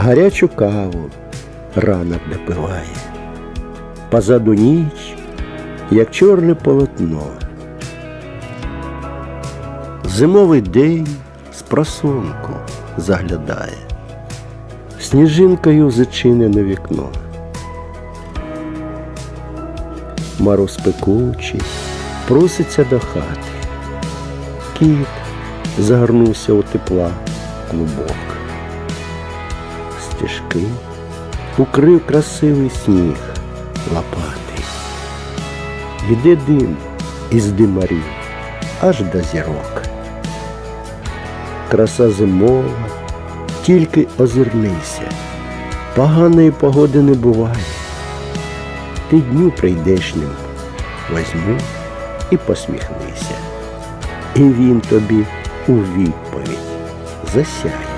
гарячу каву ранок допиває. Позаду ніч, як чорне полотно. Зимовий день з просонку заглядає, сніжинкою зачинене вікно. Мороз пекучий, проситься до хати. Кіт загорнувся у тепла клубок. Стежки укрив красивий сніг лопатий. Йде дим із димарів аж до зірок. Краса зимова, тільки озирнися, поганої погоди не буває. Ти дню прийдешнім возьми і посміхнися. І він тобі у відповідь засяє.